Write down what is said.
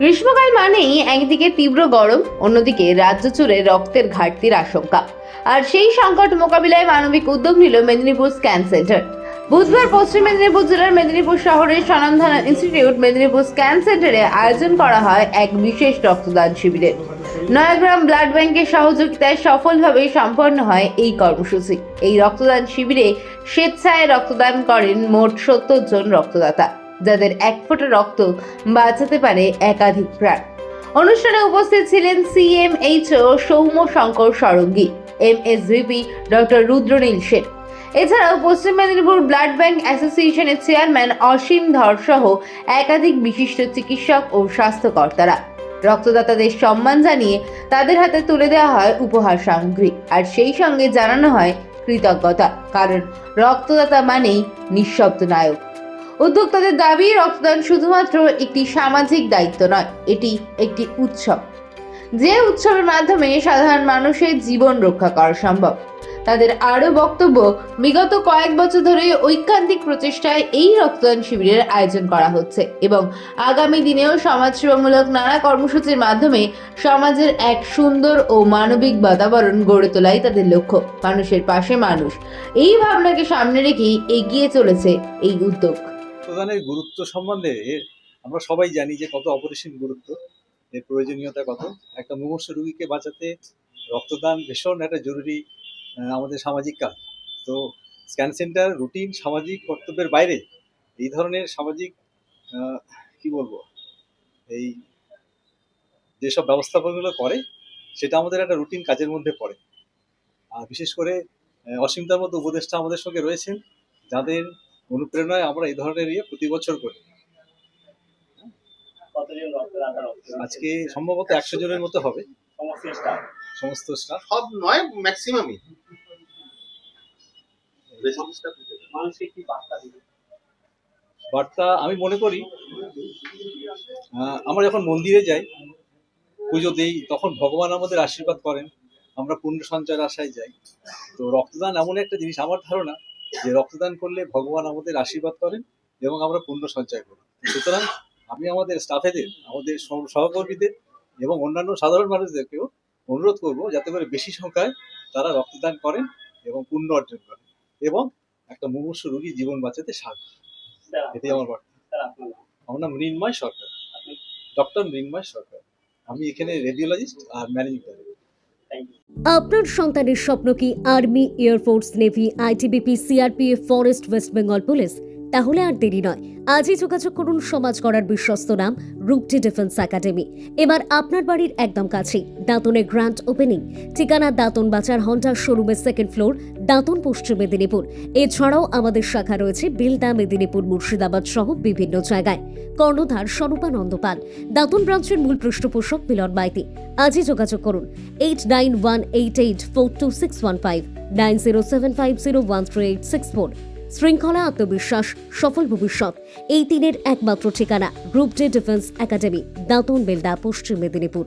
গ্রীষ্মকাল মানেই একদিকে তীব্র গরম, অন্যদিকে রাজ্য জুড়ে রক্তের ঘাটতির আশঙ্কা। আর সেই সংকট মোকাবিলায় মানবিক উদ্যোগ নিল মেদিনীপুর স্ক্যান সেন্টার। বুধবার পশ্চিম মেদিনীপুর জেলার মেদিনীপুর শহরের স্বনামধন্য ইনস্টিটিউট মেদিনীপুর স্ক্যান সেন্টারে আয়োজন করা হয় এক বিশেষ রক্তদান শিবিরের নয়াগ্রাম ব্লাড ব্যাংকের সহযোগিতায় সফলভাবে সম্পন্ন হয় এই কর্মসূচি। এই রক্তদান শিবিরে স্বেচ্ছায় রক্তদান করেন মোট সত্তর জন রক্তদাতা। যাদের এক ফোঁটা রক্ত বাঁচাতে পারে একাধিক প্রাণ। অনুষ্ঠানে উপস্থিত ছিলেন CMHO Soumya Shankar Sarangi MSVP doctor Rudranil Sen. এছাড়াও পশ্চিম মেদিনীপুর ব্লাড ব্যাংক অ্যাসোসিয়েশনের চেয়ারম্যান অসীম ধর সহ একাধিক বিশিষ্ট চিকিৎসক ও স্বাস্থ্যকর্তারা। রক্তদাতাদের সম্মান জানিয়ে তাদের হাতে তুলে দেওয়া হয় উপহার সামগ্রী, আর সেই সঙ্গে জানানো হয় কৃতজ্ঞতা, কারণ রক্তদাতা মানেই নিঃশব্দ নায়ক উদ্যোক্তাদের দাবি, রক্তদান শুধুমাত্র একটি সামাজিক দায়িত্ব নয়, এটি একটি উৎসব। যে উৎসবের মাধ্যমে সাধারণ মানুষের জীবন রক্ষা করা সম্ভব। তাদের আরও বক্তব্য, বিগত কয়েক বছর ধরে ঐকান্তিক প্রচেষ্টায় এই রক্তদান শিবিরের আয়োজন করা হচ্ছে এবং আগামী দিনেও সমাজসেবামূলক নানা কর্মসূচির মাধ্যমে সমাজের এক সুন্দর ও মানবিক বাতাবরণ গড়ে তোলাই তাদের লক্ষ্য। মানুষের পাশে মানুষ। এই ভাবনাকে সামনে রেখেই এগিয়ে চলেছে এই উদ্যোগ। রক্তদানের গুরুত্ব সম্বন্ধে এর আমরা সবাই জানি যে কত অপরিসীম গুরুত্ব, এর প্রয়োজনীয়তা কত। একটা মুমূর্ষ রোগীকে বাঁচাতে রক্তদান ভীষণ একটা জরুরি আমাদের সামাজিক কাজ। তো স্ক্যান সেন্টার, রুটিন, সামাজিক কর্তব্যের বাইরে এই ধরনের সামাজিক কি বলব, এই যেসব ব্যবস্থাপনাগুলো করে, সেটা আমাদের একটা রুটিন কাজের মধ্যে পড়ে। আর বিশেষ করে অসীমতার মতো উপদেষ্টা আমাদের সঙ্গে রয়েছেন, যাদের অনুপ্রেরণায় আমরা এই ধরনের ইয়ে প্রতি বছর করি। আজকে সম্ভবত একশো জনের মতো হবে। সমস্ত স্টাফ সব নয় ম্যাক্সিমামই বার্তা বার্তা আমি মনে করি আমরা যখন মন্দিরে যাই পুজো দেই তখন ভগবান আমাদের আশীর্বাদ করেন। আমরা পুণ্য সঞ্চয়ের আশায় যাই। তো রক্তদান এমন একটা জিনিস আমার ধারণা যে রক্তদান করলে ভগবান আমাদের আশীর্বাদ করেন এবং আমরা পুণ্য সঞ্চয় করি সুতরাং আমি আমাদের স্টাফেদের আমাদের সহকর্মীদের এবং অন্যান্য সাধারণ মানুষদেরকেও অনুরোধ করব যাতে করে বেশি সংখ্যায় তারা রক্তদান করেন এবং পুণ্য অর্জন করেন এবং একটা মুমূর্ষু রোগী জীবন বাঁচাতে সাহায্য এটাই আমার বার্তা। আমার নাম মৃন্ময় সরকার। ডক্টর মৃন্ময় সরকার। আমি এখানে রেডিওলজিস্ট আর ম্যানেজিং ডাইরেক্টর আপনার সন্তানের স্বপ্ন কি army air force navy ITBP CRPF forest West Bengal police? তাহলে আর দেরি নয়। আজই যোগাযোগ করুন সমাজ করার বিশ্বস্ত নাম রূপটি ডিফেন্স একাডেমি। এবার আপনার বাড়ির একদম কাছেই দাঁতনের গ্র্যান্ড ওপেনিং। ঠিকানা দাঁতন বাজার, হন্ডার শোরুমের সেকেন্ড ফ্লোর, দাঁতন পশ্চিম মেদিনীপুর। এছাড়াও আমাদের শাখা রয়েছে বিলদা, মেদিনীপুর, মুর্শিদাবাদ সহ বিভিন্ন জায়গায়। কর্ণধার স্বরূপানন্দ পাল। দাঁতন ব্রাঞ্চের মূল পৃষ্ঠপোষক মিলন মাইতি। আজই যোগাযোগ করুন eight nine one eight eight four two six one five nine zero seven five zero one three eight six four শৃঙ্খলা, আত্মবিশ্বাস, সফল ভবিষ্যৎ, এই তিনের একমাত্র ঠিকানা group D defence academy, Dantan Belda Paschim Medinipur.